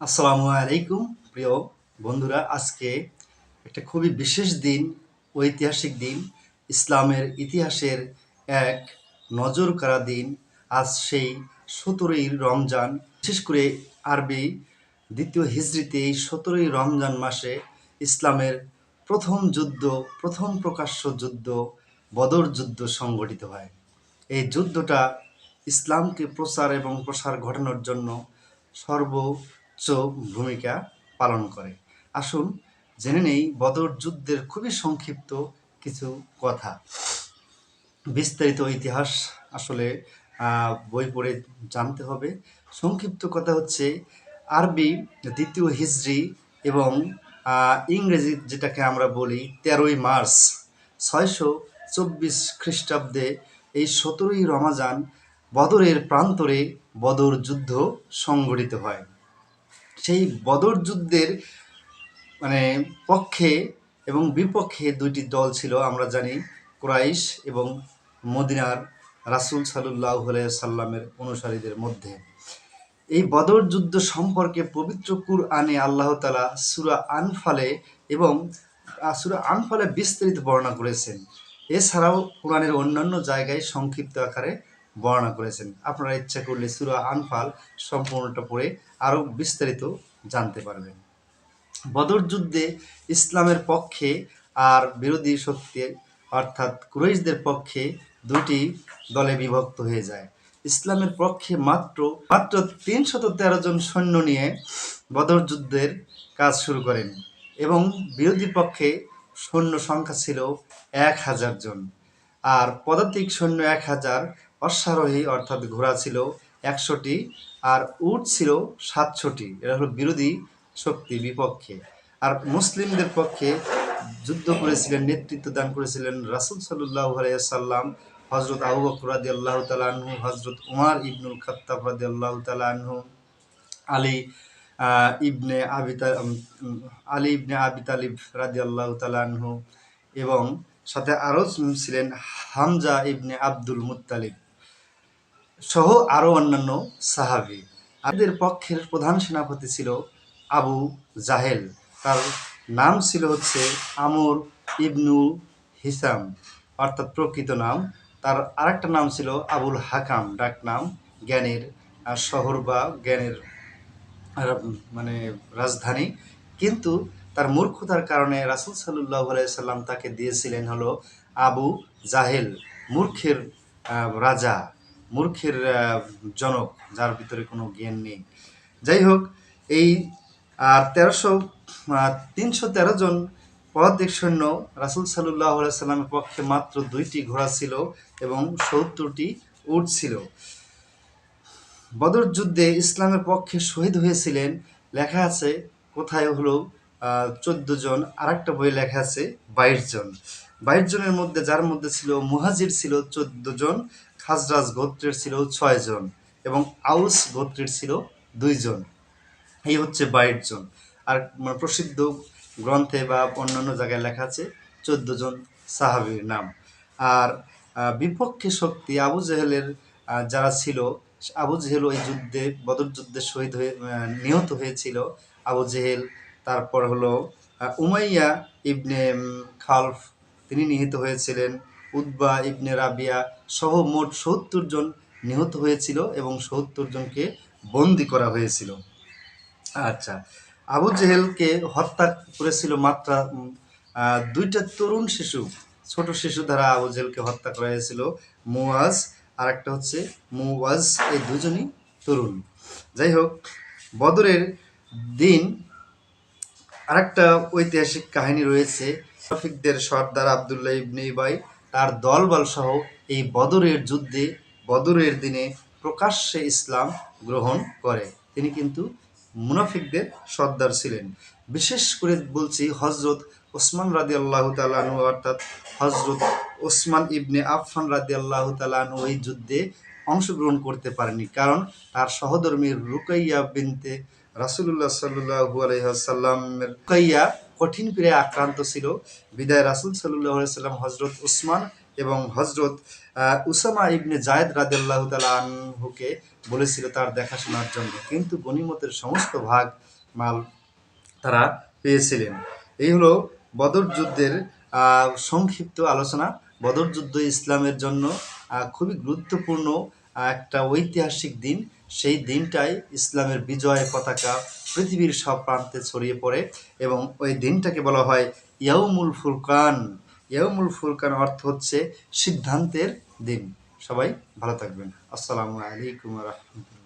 আসসালামু আলাইকুম, প্রিয় বন্ধুরা। আজকে একটা খুবই বিশেষ দিন, ঐতিহাসিক দিন, ইসলামের ইতিহাসের এক নজর কাড়া দিন। আজ সেই সতেরোই রমজান, বিশেষ করে আরবি দ্বিতীয় হিজড়িতে এই সতেরোই রমজান মাসে ইসলামের প্রথম যুদ্ধ, প্রথম প্রকাশ্য যুদ্ধ, বদর যুদ্ধ সংগঠিত হয়। এই যুদ্ধটা ইসলামকে প্রচার এবং প্রসার ঘটানোর জন্য সর্বোচ্চ ভূমিকা পালন করে। আসুন, জেনে নেই বদর যুদ্ধের খুবই সংক্ষিপ্ত কিছু কথা। বিস্তারিত ইতিহাস আসলে বই পড়ে জানতে হবে। সংক্ষিপ্ত কথা হচ্ছে, আরবি দ্বিতীয় হিজরি এবং ইংরেজি যেটাকে আমরা বলি তেরোই মার্চ, ছয়শো চব্বিশ খ্রিস্টাব্দে এই সতেরোই রমাজান বদরের প্রান্তরে বদর যুদ্ধ সংঘটিত হয়। সেই বদর যুদ্ধের মানে পক্ষে এবং বিপক্ষে দুইটি দল ছিল, আমরা জানি, কুরাইশ এবং মদিনার রাসুল সাল্লাহ সাল্লামের অনুসারীদের মধ্যে। এই বদর যুদ্ধ সম্পর্কে পবিত্র কুরআনে আল্লাহ তালা সুরা আনফালে এবং সুরা আনফালে বিস্তারিত বর্ণনা করেছেন। এছাড়াও কোরআনের অন্যান্য জায়গায় সংক্ষিপ্ত আকারে বর্ণনা করেছেন। আপনারা ইচ্ছা করলে সুরা আনফাল সম্পূর্ণটা পড়ে আরও বিস্তারিত জানতে পারবেন। বদর যুদ্ধে ইসলামের পক্ষে আর বিরোধী শক্তি অর্থাৎ কুরাইশদের পক্ষে দুটি দলে বিভক্ত হয়ে যায়। ইসলামের পক্ষে মাত্র মাত্র তিনশত তেরো জন সৈন্য নিয়ে বদর যুদ্ধের কাজ শুরু করেন এবং বিরোধী পক্ষে সৈন্য সংখ্যা ছিল এক হাজার জন। আর পদাতিক সৈন্য এক হাজার অশ্বারোহী অর্থাৎ ঘোড়া ছিল একশোটি আর উট ছিল সাতশোটি। এরা হলো বিরোধী শক্তি বিপক্ষে। আর মুসলিমদের পক্ষে যুদ্ধ করেছিলেন নেতৃত্ব দান করেছিলেন রাসুল সাল্লাহ সাল্লাম হজরত আবু বকর আল্লাহ তালাহু হজরত উমার ইবনুল খত্তাব রাদি আল্লাহ তালাহু আলী ইবনে আবি তা- উম, উম, আলী ইবনে আবি তালিব রাদি আল্লাহ তালাহু এবং সাথে আরও ছিলেন হামজা ইবনে আব্দুল মুত্তালিব। সহ আরও অন্যান্য সাহাবি। আদের পক্ষের প্রধান সেনাপতি ছিল আবু জাহেল। তার নাম ছিল হচ্ছে আমর ইবনু হিসাম, অর্থাৎ প্রকৃত নাম। তার আরেকটা নাম ছিল আবুল হাকাম, ডাক নাম জ্ঞানের শহর বা জ্ঞানের মানে রাজধানী। কিন্তু তার মূর্খতার কারণে রাসুল সাল্লাহ সাল্লাম তাকে দিয়েছিলেন হলো আবু জাহেল, মূর্খের রাজা। মূর্খের জনক, যার ভিতরে কোনো জ্ঞান নেই। যাই হোক, এই, আর তেরোশো তিনশো তেরো জন পদাতিক সৈন্য রাসুল সাল্লাহ সাল্লামের পক্ষে মাত্র দুইটি ঘোড়া ছিল এবং সত্তরটি উট ছিল। বদর যুদ্ধে ইসলামের পক্ষে শহীদ হয়েছিলেন। লেখা আছে, কোথায় হলো চোদ্দ জন, আরেকটা বই লেখা আছে, বাইশ জন। বাইশ জনের মধ্যে, যার মধ্যে ছিল মুহাজির ছিল চোদ্দ জন খাজরাজ গোত্রের ছিল ছয় জন এবং আউস গোত্রের ছিল দুইজন এই হচ্ছে বাইশ জন। আর মানে প্রসিদ্ধ গ্রন্থে বা অন্যান্য জায়গায় লেখা আছে চোদ্দ জন সাহাবীর নাম। আর বিপক্ষে শক্তি আবু জেহেলের যারা ছিল, আবু জেহেল ওই যুদ্ধে, বদর যুদ্ধে শহীদ হয়ে নিহত হয়েছিল আবু জেহেল। তারপর হলো উমাইয়া ইবনে খালফ, তিনি নিহত হয়েছিলেন। উদ্বা ইবনে রাবিয়া সহ মোট সত্তর জন নিহত হয়েছিল এবং সত্তর জনকে বন্দি করা হয়েছিল। আচ্ছা আবু জেহেলকে হত্যা করেছিল মাত্র দুইটা তরুণ শিশু, ছোট শিশু দ্বারা আবু জেহেলকে হত্যা করা হয়েছিল মুয়াজ আর একটা হচ্ছে মুওয়াজ, এই দুজনই তরুণ। যাই হোক, বদরের দিন আরেকটা ঐতিহাসিক কাহিনী রয়েছে। মুনাফিকদের সর্দার আবদুল্লাহ ইবনে ইবাই তার দলবল সহ এই বদরের যুদ্ধে, বদরের দিনে প্রকাশ্যে ইসলাম গ্রহণ করে। তিনি কিন্তু মুনাফিকদের সর্দার ছিলেন। বিশেষ করে বলছি হজরত ওসমান রাদি আল্লাহ তালানু অর্থাৎ হজরত ওসমান ইবনে আফফান রাদি আল্লাহ তালানু এই যুদ্ধে অংশগ্রহণ করতে পারেনি কারণ তার সহধর্মীর রুকাইয়া বিনতে রাসুল্লাহ সাল্লু আলহামের রুকাইয়া কঠিন পীড়ায় আক্রান্ত ছিল। বিদায় রাসুল সাল্লাহ সাল্লাম হজরত উসমান এবং হজরত উসামা ইবনে জায়দ রাদিল্লাহ তালা আনহুকে বলেছিল তার দেখাশোনার জন্য। কিন্তু গনিমতের সমস্ত ভাগ মাল তারা পেয়েছিলেন। এই হলো বদর যুদ্ধের সংক্ষিপ্ত আলোচনা। বদর যুদ্ধ ইসলামের জন্য খুবই গুরুত্বপূর্ণ একটা ঐতিহাসিক দিন। সেই দিনটাই ইসলামের বিজয় পতাকা পৃথিবীর সব প্রান্তে ছড়িয়ে পড়ে এবং ওই দিনটাকে বলা হয় ইয়াউমুল ফুরকান। ইয়াউমুল ফুরকান অর্থ হচ্ছে সিদ্ধান্তের দিন। সবাই ভালো থাকবেন। আসসালামু আলাইকুম রহমতুল্লাহ।